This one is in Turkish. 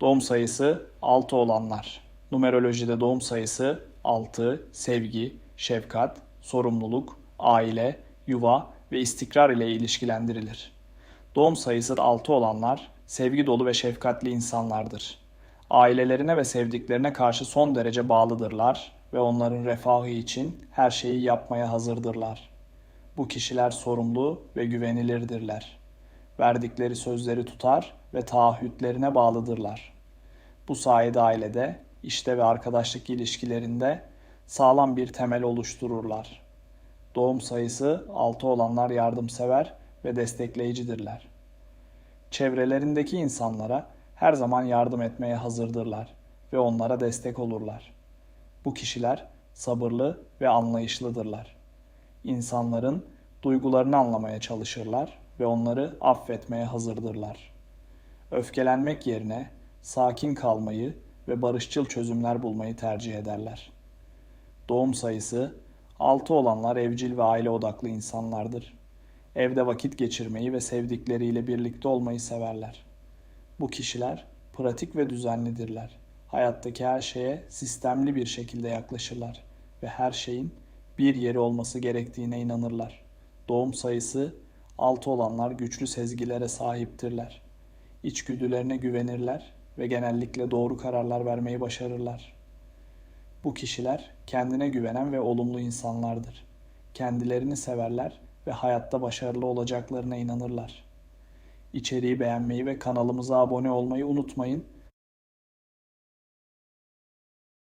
Doğum sayısı 6 olanlar. Numerolojide doğum sayısı 6, sevgi, şefkat, sorumluluk, aile, yuva ve istikrar ile ilişkilendirilir. Doğum sayısı 6 olanlar sevgi dolu ve şefkatli insanlardır. Ailelerine ve sevdiklerine karşı son derece bağlıdırlar ve onların refahı için her şeyi yapmaya hazırdırlar. Bu kişiler sorumlu ve güvenilirdirler. Verdikleri sözleri tutar ve taahhütlerine bağlıdırlar. Bu sayede ailede, işte ve arkadaşlık ilişkilerinde sağlam bir temel oluştururlar. Doğum sayısı 6 olanlar yardımsever ve destekleyicidirler. Çevrelerindeki insanlara her zaman yardım etmeye hazırdırlar ve onlara destek olurlar. Bu kişiler sabırlı ve anlayışlıdırlar. İnsanların duygularını anlamaya çalışırlar ve onları affetmeye hazırdırlar. Öfkelenmek yerine sakin kalmayı ve barışçıl çözümler bulmayı tercih ederler. Doğum sayısı 6 olanlar evcil ve aile odaklı insanlardır. Evde vakit geçirmeyi ve sevdikleriyle birlikte olmayı severler. Bu kişiler pratik ve düzenlidirler. Hayattaki her şeye sistemli bir şekilde yaklaşırlar ve her şeyin bir yeri olması gerektiğine inanırlar. Doğum sayısı 6 olanlar güçlü sezgilere sahiptirler. İçgüdülerine güvenirler ve genellikle doğru kararlar vermeyi başarırlar. Bu kişiler kendine güvenen ve olumlu insanlardır. Kendilerini severler ve hayatta başarılı olacaklarına inanırlar. İçeriği beğenmeyi ve kanalımıza abone olmayı unutmayın.